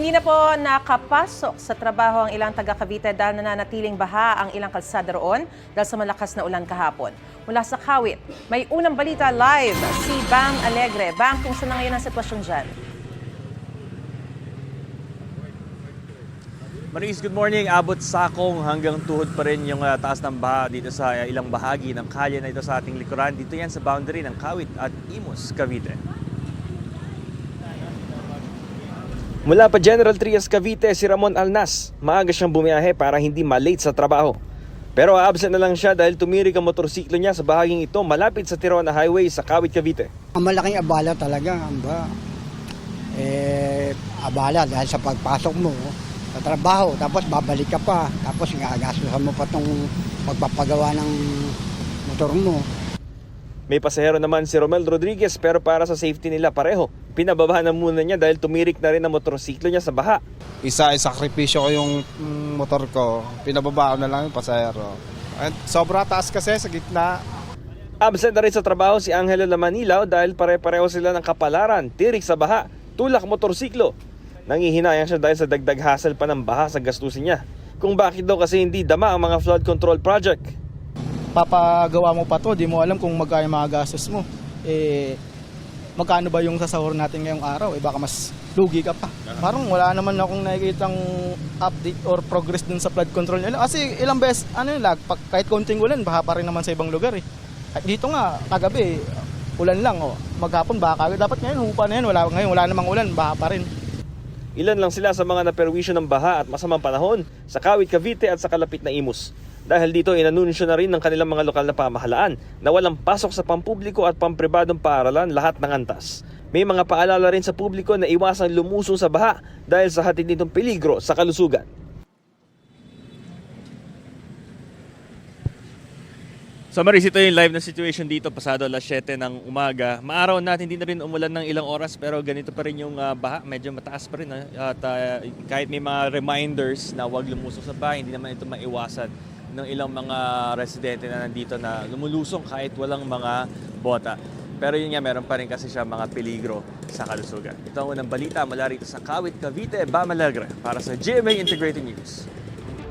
Hindi na po nakapasok sa trabaho ang ilang taga Cavite dahil nananatiling baha ang ilang kalsada roon dahil sa malakas na ulan kahapon. Mula sa Kawit, may unang balita live si Bang Alegre. Bang, kung saan na ngayon ang sitwasyon dyan? Maris, good morning. Abot sakong hanggang tuhod pa rin yung ah, taas ng baha dito sa ah, ilang bahagi ng kalye na ito sa ating likuran. Dito yan sa boundary ng Kawit at Imus, Cavite. Mula pa General Trias Cavite si Ramon Alnas. Maaga siyang bumiyahe para hindi malate sa trabaho. Pero absent na lang siya dahil tumirik ang motorsiklo niya sa bahaging ito malapit sa Tirona Highway sa Kawit, Cavite. Ang malaking abala talaga, amba. Eh, abala dahil sa pagpasok mo sa trabaho, tapos babalik ka pa, tapos gagastusan mo pa tong pagpapagawa ng motor mo. May pasahero naman si Romel Rodriguez pero para sa safety nila pareho. Pinababa na muna niya dahil tumirik na rin ang motorsiklo niya sa baha. isa isakripisyo ko yung mm, motor ko, pinababa ko na lang yung pasahero. At sobra taas kasi sa gitna. Absent na rin sa trabaho si Angelo Lamanilaw dahil pare-pareho sila ng kapalaran, tirik sa baha, tulak motorsiklo. Nangihinayang siya dahil sa dagdag hassle pa ng baha sa gastusin niya. Kung bakit daw kasi hindi dama ang mga flood control project. papagawa mo pa to, di mo alam kung magkano mga gastos mo. Eh, magkano ba yung sasahur natin ngayong araw? Eh, baka mas lugi ka pa. Parang wala naman akong nakikitang update or progress dun sa flood control nila. Kasi ilang beses, ano yung lag, kahit konting ulan, baha pa rin naman sa ibang lugar eh. At dito nga, kagabi, ulan lang oh. Maghapon baka. Dapat ngayon, hupa na yan. Wala, ngayon, wala namang ulan, baha pa rin. Ilan lang sila sa mga naperwisyo ng baha at masamang panahon sa Kawit, Cavite at sa kalapit na Imus. Dahil dito inanunsyo na rin ng kanilang mga lokal na pamahalaan na walang pasok sa pampubliko at pampribadong paaralan lahat ng antas. May mga paalala rin sa publiko na iwasang lumusong sa baha dahil sa hatid nitong peligro sa kalusugan. So Maris, ito yung live na situation dito pasado alas 7 ng umaga. Maaraw na, hindi na rin umulan ng ilang oras pero ganito pa rin yung ah, baha. Medyo mataas pa rin. ah. At ah, kahit may mga reminders na huwag lumusong sa bahay, hindi naman ito maiwasan ng ilang mga residente na nandito na lumulusong kahit walang mga bota. Pero yun nga, meron pa rin kasi siya mga peligro sa kalusugan. Ito ang unang balita mula rito sa Kawit, Cavite, Bamalegre para sa GMA Integrated News.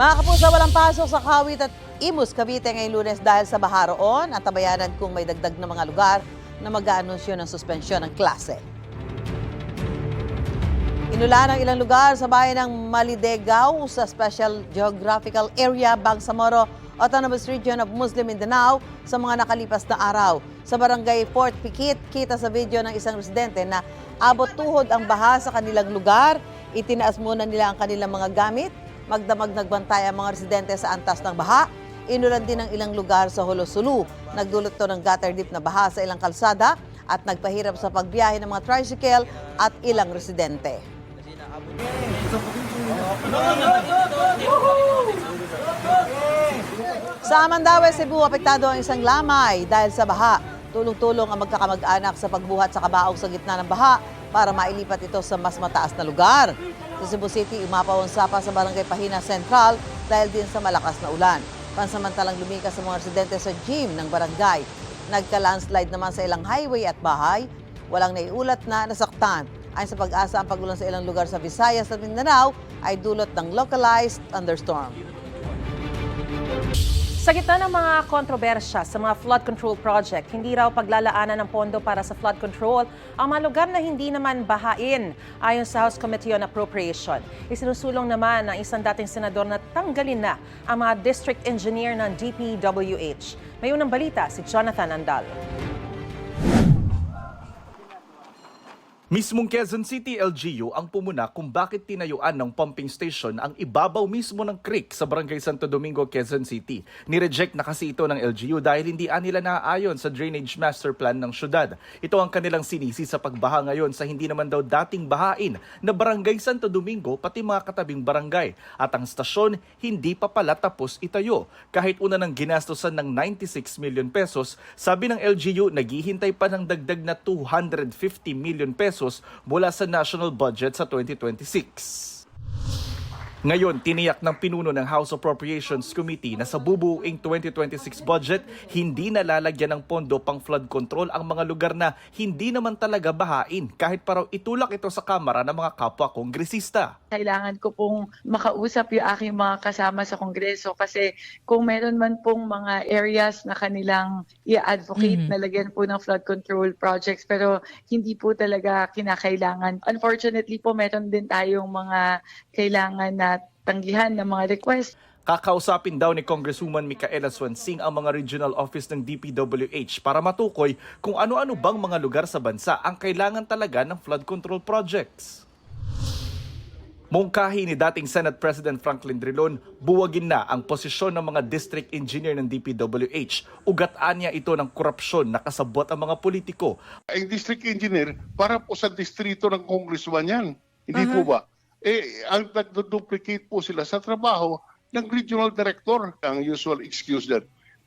Mga kapuso, walang pasok sa Kawit at Imus, Cavite ngayong lunes dahil sa baha at tabayanan kung may dagdag na mga lugar na mag-aanunsyo ng suspensyon ng klase. Inulan ang ilang lugar sa bayan ng Malidegaw sa Special Geographical Area, Bangsamoro, Autonomous Region of Muslim Mindanao sa mga nakalipas na araw. Sa barangay Fort Pikit, kita sa video ng isang residente na abot tuhod ang baha sa kanilang lugar. Itinaas muna nila ang kanilang mga gamit. Magdamag nagbantay ang mga residente sa antas ng baha. Inulan din ang ilang lugar sa Holosulu. Nagdulot to ng gutter deep na baha sa ilang kalsada at nagpahirap sa pagbiyahe ng mga tricycle at ilang residente. Sa Amandawe, Cebu, apektado ang isang lamay dahil sa baha. Tulong-tulong ang magkakamag-anak sa pagbuhat sa kabaong sa gitna ng baha para mailipat ito sa mas mataas na lugar. Sa Cebu City, umapaw ang sa barangay Pahina Central dahil din sa malakas na ulan. Pansamantalang lumikas sa mga residente sa gym ng barangay. Nagka-landslide naman sa ilang highway at bahay. Walang naiulat na nasaktan. Ayon sa pag-asa, ang pagulan sa ilang lugar sa Visayas at Mindanao ay dulot ng localized thunderstorm. Sa gitna ng mga kontrobersya sa mga flood control project, hindi raw paglalaanan ng pondo para sa flood control ang mga lugar na hindi naman bahain ayon sa House Committee on Appropriation. Isinusulong naman ng isang dating senador na tanggalin na ang mga district engineer ng DPWH. May unang balita si Jonathan Andal. Mismong Quezon City LGU ang pumuna kung bakit tinayuan ng pumping station ang ibabaw mismo ng creek sa Barangay Santo Domingo, Quezon City. Nireject na kasi ito ng LGU dahil hindi nila naaayon sa drainage master plan ng syudad. Ito ang kanilang sinisi sa pagbaha ngayon sa hindi naman daw dating bahain na Barangay Santo Domingo pati mga katabing barangay. At ang stasyon hindi pa pala tapos itayo. Kahit una ng ginastosan ng 96 million pesos, sabi ng LGU naghihintay pa ng dagdag na 250 million pesos mula sa national budget sa 2026. Ngayon, tiniyak ng pinuno ng House Appropriations Committee na sa bubuing 2026 budget, hindi nalalagyan ng pondo pang flood control ang mga lugar na hindi naman talaga bahain kahit paraw itulak ito sa Kamara ng mga kapwa kongresista. kailangan ko pong makausap yung aking mga kasama sa Kongreso kasi kung meron man pong mga areas na kanilang i-advocate na lagyan po ng flood control projects pero hindi po talaga kinakailangan. Unfortunately po meron din tayong mga kailangan na tanggihan ng mga request. Kakausapin daw ni Congresswoman Micaela Swansing ang mga regional office ng DPWH para matukoy kung ano-ano bang mga lugar sa bansa ang kailangan talaga ng flood control projects. Mungkahi ni dating Senate President Franklin Drilon, buwagin na ang posisyon ng mga district engineer ng DPWH. Ugataan niya ito ng korupsyon na kasabot ang mga politiko. ang district engineer para po sa distrito ng congressman yan. Hindi po ba? Eh, ang nagduplicate po sila sa trabaho ng regional director. Ang usual excuse that,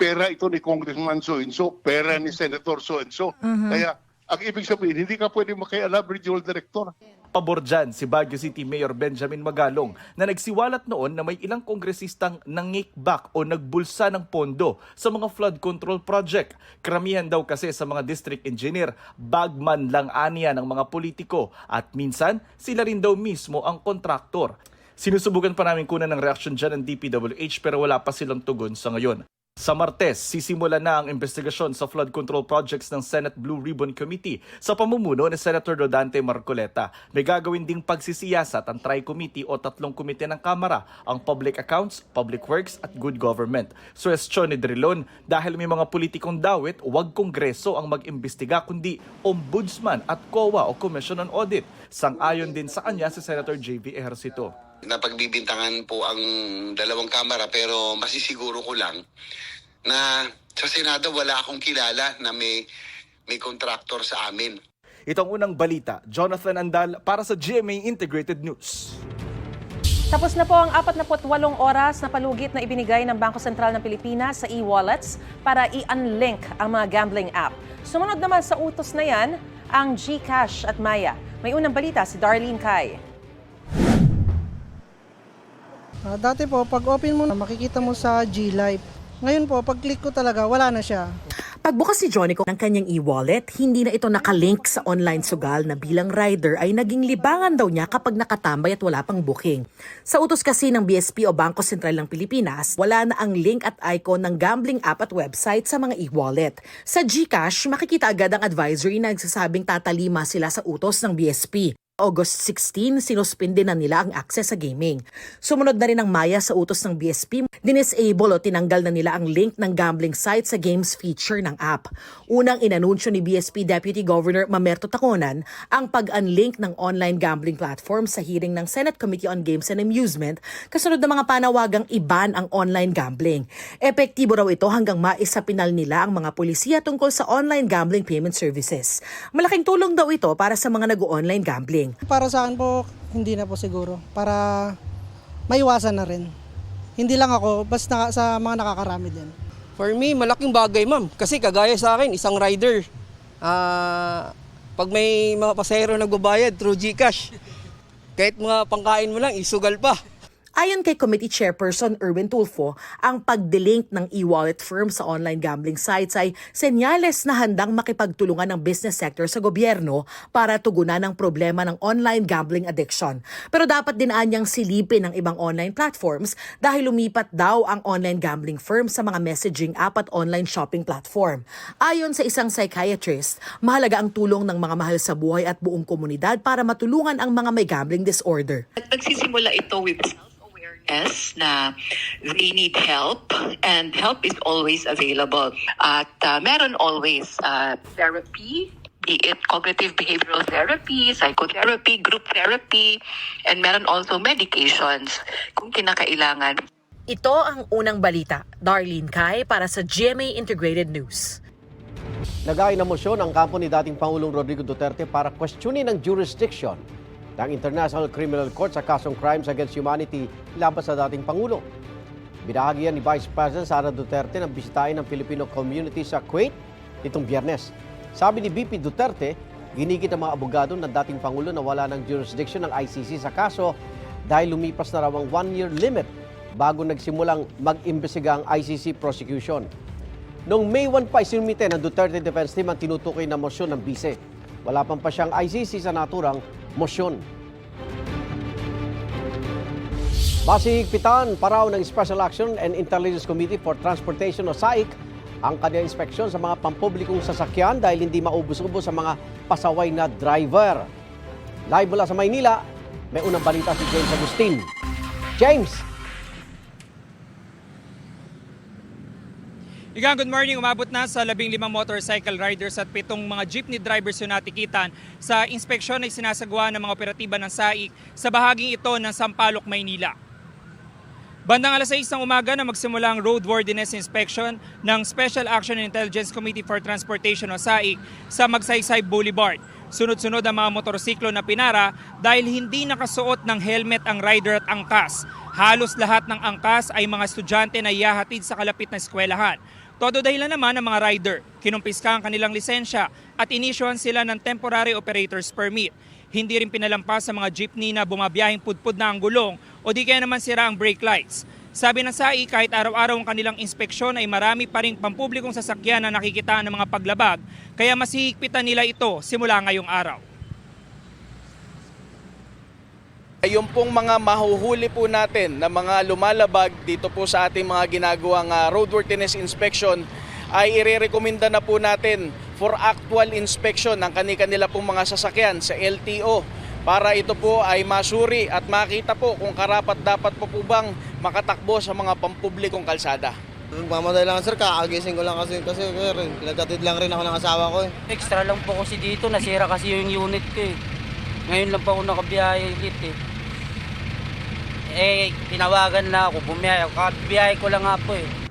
pera ito ni Congressman so-and-so, pera ni Senator so-and-so. Kaya, ang ibig sabihin, hindi ka pwede makialam regional director. Pabor dyan si Baguio City Mayor Benjamin Magalong na nagsiwalat noon na may ilang kongresistang nangikback o nagbulsa ng pondo sa mga flood control project. Karamihan daw kasi sa mga district engineer, bagman lang aniya ng mga politiko at minsan sila rin daw mismo ang kontraktor. Sinusubukan pa namin kunan ng reaksyon dyan ng DPWH pero wala pa silang tugon sa ngayon. Sa Martes, sisimula na ang investigasyon sa flood control projects ng Senate Blue Ribbon Committee sa pamumuno ni Senator Rodante Marcoleta. May gagawin ding pagsisiyasat ang Tri-Committee o tatlong komite ng Kamara, ang Public Accounts, Public Works at Good Government. Suwestyon ni Drilon, dahil may mga politikong dawit, huwag kongreso ang mag-imbestiga kundi Ombudsman at COA o Commission on Audit. Sang-ayon din sa kanya si Senator JV Ejercito. Napagbibintangan po ang dalawang kamera pero masisiguro ko lang na sa Senado wala akong kilala na may may contractor sa amin. Ito ang unang balita. Jonathan Andal para sa GMA Integrated News. Tapos na po ang 48 oras na palugit na ibinigay ng Bangko Sentral ng Pilipinas sa e-wallets para i-unlink ang mga gambling app. Sumunod naman sa utos na yan, ang GCash at Maya. May unang balita si Darlene Kai. Ah, dati po, pag open mo, makikita mo sa G-Live. Ngayon po, pag click ko talaga, wala na siya. Pagbukas si Johnny ko ng kanyang e-wallet, hindi na ito nakalink sa online sugal na bilang rider ay naging libangan daw niya kapag nakatambay at wala pang booking. Sa utos kasi ng BSP o Bangko Sentral ng Pilipinas, wala na ang link at icon ng gambling app at website sa mga e-wallet. Sa GCash, makikita agad ang advisory na nagsasabing tatalima sila sa utos ng BSP. August 16, sinuspinde na nila ang access sa gaming. Sumunod na rin ang Maya sa utos ng BSP. Dinisable o tinanggal na nila ang link ng gambling site sa games feature ng app. Unang inanunsyo ni BSP Deputy Governor Mamerto Taconan ang pag-unlink ng online gambling platform sa hearing ng Senate Committee on Games and Amusement kasunod ng mga panawagang iban ang online gambling. Epektibo raw ito hanggang maisapinal nila ang mga polisiya tungkol sa online gambling payment services. Malaking tulong daw ito para sa mga nag-online gambling. Para sa akin po, hindi na po siguro. Para maiwasan na rin. Hindi lang ako, basta sa mga nakakarami din. For me, malaking bagay ma'am. Kasi kagaya sa akin, isang rider, ah pag may mga pasahero nagbabayad through GCash, kahit mga pangkain mo lang, isugal pa. Ayon kay Committee Chairperson Erwin Tulfo, ang pagdelink ng e-wallet firm sa online gambling sites ay senyales na handang makipagtulungan ng business sector sa gobyerno para tugunan ang problema ng online gambling addiction. Pero dapat din anyang silipin ng ibang online platforms dahil lumipat daw ang online gambling firm sa mga messaging app at online shopping platform. Ayon sa isang psychiatrist, mahalaga ang tulong ng mga mahal sa buhay at buong komunidad para matulungan ang mga may gambling disorder. Nagsisimula ito with self-awareness na they need help and help is always available. At uh, meron always uh, therapy, be it cognitive behavioral therapy, psychotherapy, group therapy, and meron also medications kung kinakailangan. Ito ang unang balita. Darlene Kai para sa GMA Integrated News. Nagain na mosyon ang kampo ni dating Pangulong Rodrigo Duterte para questionin ang jurisdiction ng International Criminal Court sa kasong Crimes Against Humanity laban sa dating Pangulo. Binahagi ni Vice President Sara Duterte ng bisitahin ng Filipino community sa Kuwait nitong biyernes. Sabi ni BP Duterte, ginigit ang mga abogado ng dating Pangulo na wala ng jurisdiction ng ICC sa kaso dahil lumipas na raw ang one-year limit bago nagsimulang mag-imbestiga ang ICC prosecution. Noong May 1 pa isinumite ng Duterte Defense Team ang tinutukoy na motion ng bise. Wala pang pa siyang ICC sa naturang motion. Base higpitan, paraw ng Special Action and Intelligence Committee for Transportation o SAIC ang kanyang inspeksyon sa mga pampublikong sasakyan dahil hindi maubos-ubos sa mga pasaway na driver. Live mula sa Maynila, may unang balita si James Agustin. James! Igang good morning, umabot na sa labing limang motorcycle riders at pitong mga jeepney drivers yung natikitan sa inspeksyon na sinasagawa ng mga operatiba ng SAIC sa bahaging ito ng Sampaloc, Maynila. Bandang alas 6 ng umaga na magsimula ang roadworthiness inspection ng Special Action and Intelligence Committee for Transportation o SAIC sa Magsaysay Boulevard. Sunod-sunod ang mga motorsiklo na pinara dahil hindi nakasuot ng helmet ang rider at angkas. Halos lahat ng angkas ay mga estudyante na iyahatid sa kalapit na eskwelahan. Todo dahilan naman ng mga rider. Kinumpiska ang kanilang lisensya at inisyuhan sila ng temporary operator's permit. Hindi rin pinalampas sa mga jeepney na bumabiyahing pudpud na ang gulong o di kaya naman sira ang brake lights. Sabi ng SAI, kahit araw-araw ang kanilang inspeksyon ay marami pa rin pampublikong sasakyan na nakikitaan ng mga paglabag, kaya mas hihigpitan nila ito simula ngayong araw. Yung pong mga mahuhuli po natin na mga lumalabag dito po sa ating mga ginagawang ah, roadworthiness inspection ay irerekomenda na po natin for actual inspection ng kani-kanila pong mga sasakyan sa LTO para ito po ay masuri at makita po kung karapat dapat po po bang makatakbo sa mga pampublikong kalsada. Mamatay lang sir, kakagising ko lang kasi kasi sir, pinagtatid lang rin ako ng asawa ko eh. Extra lang po kasi dito, nasira kasi yung unit ko eh. Ngayon lang pa ako nakabiyahe ulit eh. Eh, tinawagan na ako, bumiyahe. Kabiyahe ko lang nga po eh.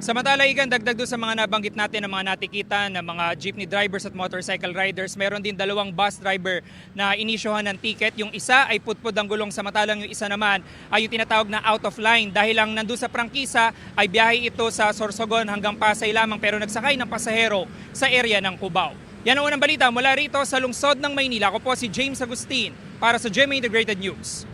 Samantala, Igan, dagdag doon sa mga nabanggit natin ng mga natikitan ng mga jeepney drivers at motorcycle riders, meron din dalawang bus driver na inisyohan ng ticket. Yung isa ay putpud ang gulong, samantalang yung isa naman ay yung tinatawag na out of line. Dahil lang nandun sa prangkisa ay biyahe ito sa Sorsogon hanggang Pasay lamang pero nagsakay ng pasahero sa area ng Cubao. Yan ang unang balita mula rito sa lungsod ng Maynila. Ako po si James Agustin para sa GMA Integrated News.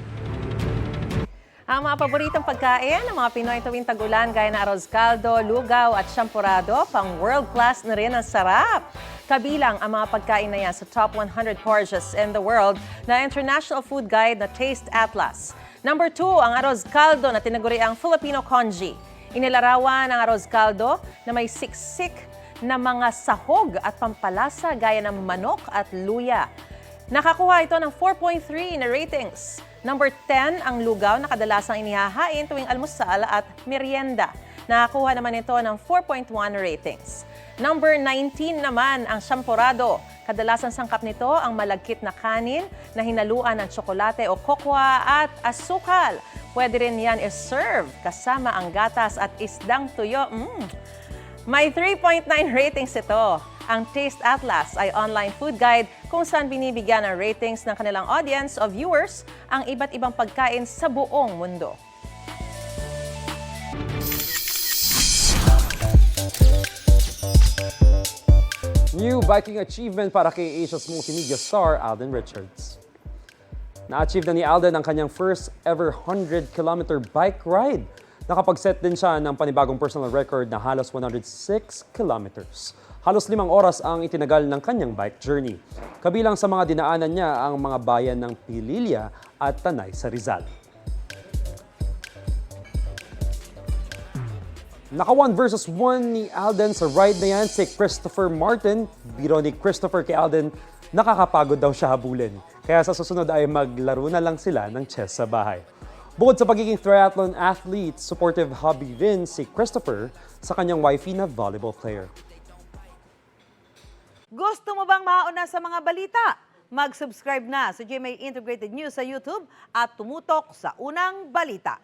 Ang mga paboritong pagkain ng mga Pinoy tuwing tagulan gaya na arroz caldo, lugaw at champurado, pang world class na rin ang sarap. Kabilang ang mga pagkain na yan sa top 100 portions in the world na International Food Guide na Taste Atlas. Number 2, ang arroz caldo na tinaguri ang Filipino congee. Inilarawan ang arroz caldo na may siksik na mga sahog at pampalasa gaya ng manok at luya. Nakakuha ito ng 4.3 na ratings. Number 10 ang lugaw na kadalasang inihahain tuwing almusal at merienda. Nakakuha naman ito ng 4.1 ratings. Number 19 naman ang champurado. Kadalasan sangkap nito ang malagkit na kanin na hinaluan ng tsokolate o kokwa at asukal. Pwede rin yan i-serve kasama ang gatas at isdang tuyo. Mm. May 3.9 ratings ito. Ang Taste Atlas ay online food guide kung saan binibigyan ng ratings ng kanilang audience o viewers ang iba't ibang pagkain sa buong mundo. New biking achievement para kay Asia's multimedia star Alden Richards. Na-achieve na ni Alden ang kanyang first ever 100-kilometer bike ride. Nakapag-set din siya ng panibagong personal record na halos 106 kilometers. Halos limang oras ang itinagal ng kanyang bike journey. Kabilang sa mga dinaanan niya ang mga bayan ng Pililya at Tanay sa Rizal. Naka 1 versus 1 ni Alden sa ride na yan si Christopher Martin. Biro ni Christopher kay Alden, nakakapagod daw siya habulin. Kaya sa susunod ay maglaro na lang sila ng chess sa bahay. Bukod sa pagiging triathlon athlete, supportive hobby din si Christopher sa kanyang wifey na volleyball player. Gusto mo bang mauna sa mga balita? Mag-subscribe na sa GMA Integrated News sa YouTube at tumutok sa unang balita.